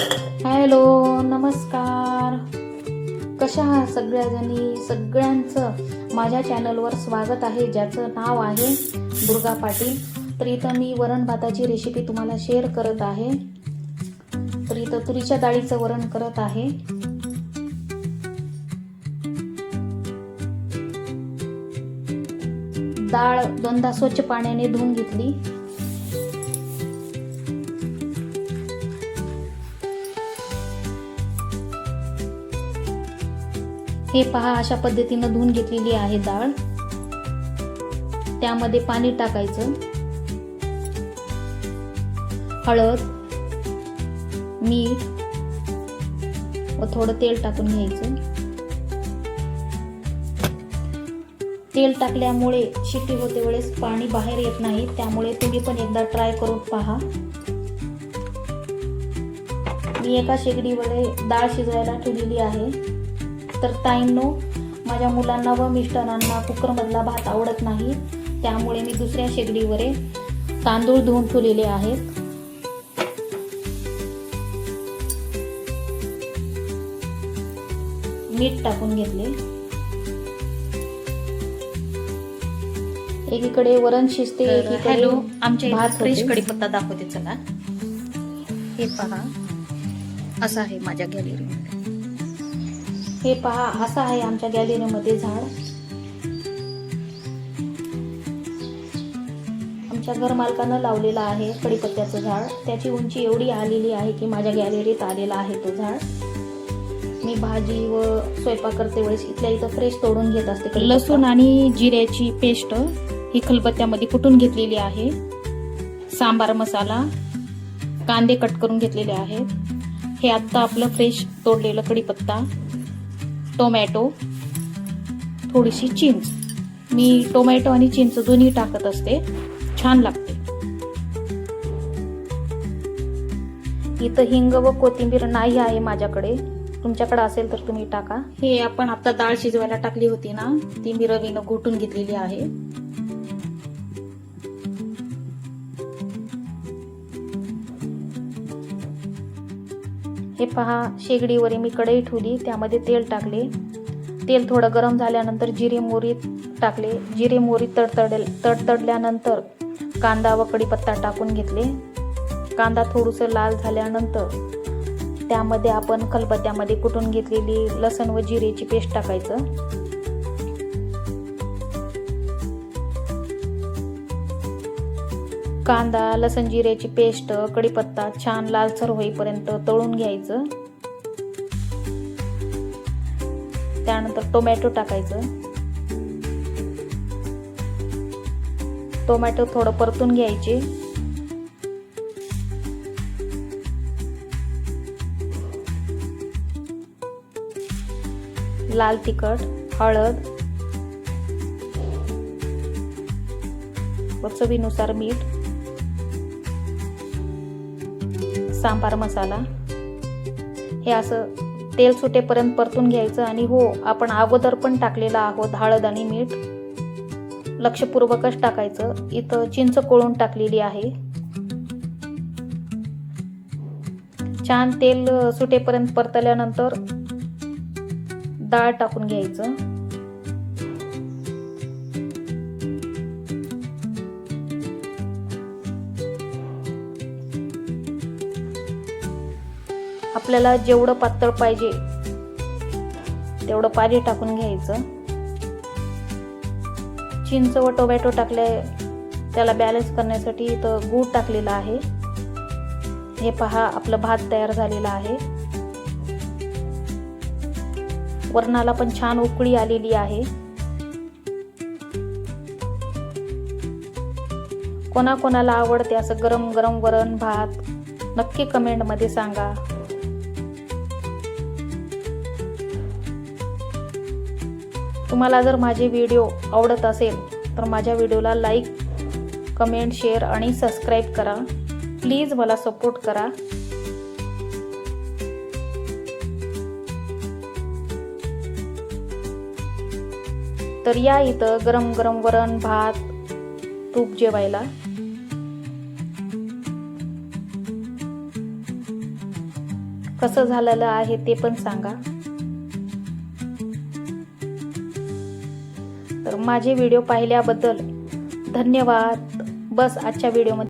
Hello नमस्कार. कशा आहात सगळ्याजणी? सगळ्यांचं माझ्या चॅनलवर स्वागत आहे ज्याचं नाव आहे दुर्गा पाटील. तर इथं मी वरण भाताची रेसिपी तुम्हाला शेअर करत आहे. तर इथं तुरीच्या डाळीचं वरण करत आहे. डाळ दोनदा स्वच्छ पाण्याने धुवून घेतली. हे पहा अशा पद्धतीनं धुवून घेतलेली आहे डाळ. त्यामध्ये पाणी टाकायचं. हळद मीठ व थोडं तेल टाकून घ्यायचं. तेल टाकल्यामुळे शिट्टी होते वेळेस पाणी बाहेर येत नाही त्यामुळे तुम्ही पण एकदा ट्राय करून पहा. मी एका शेगडीवर डाळ शिजवायला ठेवलेली आहे. तर ताईंनो माझ्या मुलांना व मिस्टरांना कुकरमधला भात आवडत नाही. त्यामुळे मी दुसऱ्या शेगडीवर तांदूळ धुवून ठेवलेले आहेत. मीठ टाकून घेतले. एकीकडे वरण शिजते हॅलो आमच्या फ्रेश. कढीपत्ता दाखवते चला. हे पहा असं आहे माझ्या गॅलरीमध्ये हे पहा असं आहे आमच्या गॅलरीमध्ये झाड. आमच्या घर मालकानं लावलेलं आहे कडीपत्त्याचं झाड. त्याची उंची एवढी आलेली आहे की माझ्या गॅलरीत आलेला आहे तो झाड. मी भाजी व स्वयंपाक करते वेळेस इथल्या इथं फ्रेश तोडून घेत असते लसूण आणि जिऱ्याची पेस्ट ही खलबत्त्यामध्ये कुटून घेतलेली आहे? सांबार मसाला कांदे कट करून घेतलेले आहेत. हे आत्ता आपलं फ्रेश तोडलेलं कढीपत्ता. टोमॅटो थोडीशी चिंच. मी टोमॅटो आणि चिंच दोन्ही टाकत असते. छान लागते. इथं हिंग व कोथिंबीर नाही आहे माझ्याकडे. तुमच्याकडे असेल तर तुम्ही टाका. हे आपण आता डाळ शिजवायला टाकली होती ना ती मी रवीनं घोटून घेतलेली आहे. हे पहा शेगडीवर मी कढई ठेवली त्यामध्ये तेल टाकले. तेल थोडं गरम झाल्यानंतर जिरे मोरी टाकले. जिरे मोरी तडतडेल तडतडल्यानंतर कांदा व कढीपत्ता टाकून घेतले. कांदा थोडंसं लाल झाल्यानंतर त्यामध्ये आपण खलबत्त्यामध्ये कुटून घेतलेली लसण व जिरेची पेस्ट टाकायचं. कांदा लसण जिऱ्याची पेस्ट कढीपत्ता छान लालसर होईपर्यंत तळून घ्यायचं. त्यानंतर टोमॅटो टाकायचं. टोमॅटो थोडं परतून घ्यायचे. लाल तिखट हळद व चवीनुसार मीठ सांबार मसाला. हे असं तेल सुटेपर्यंत परतून घ्यायचं आणि हो आपण अगोदर पण टाकलेलं आहोत हळद आणि मीठ. लक्षपूर्वकच टाकायचं. इथं चिंच कोळून टाकलेली आहे. छान तेल सुटेपर्यंत परतल्यानंतर डाळ टाकून घ्यायचं. आपल्याला जेवढं पातळ पाहिजे तेवढं पाणी टाकून घ्यायचं. चिंच व टोमॅटो टाकले त्याला बॅलन्स करण्यासाठी इथं गूळ टाकलेला आहे. हे पहा आपलं भात तयार झालेला आहे. वरणाला पण छान उकळी आलेली आहे. कोणाकोणाला आवडते असं गरम गरम वरण भात नक्की कमेंटमध्ये सांगा. तुम्हाला जर माझे व्हिडिओ आवडत असेल तर माझ्या व्हिडिओला लाईक कमेंट शेअर आणि सबस्क्राईब करा. प्लीज मला सपोर्ट करा. तर या इथं गरम गरम वरण भात तूप जेवायला. कसं झालेलं आहे ते पण सांगा. तर माझे व्हिडिओ पाहिल्याबद्दल धन्यवाद. बस आजच्या व्हिडिओमध्ये.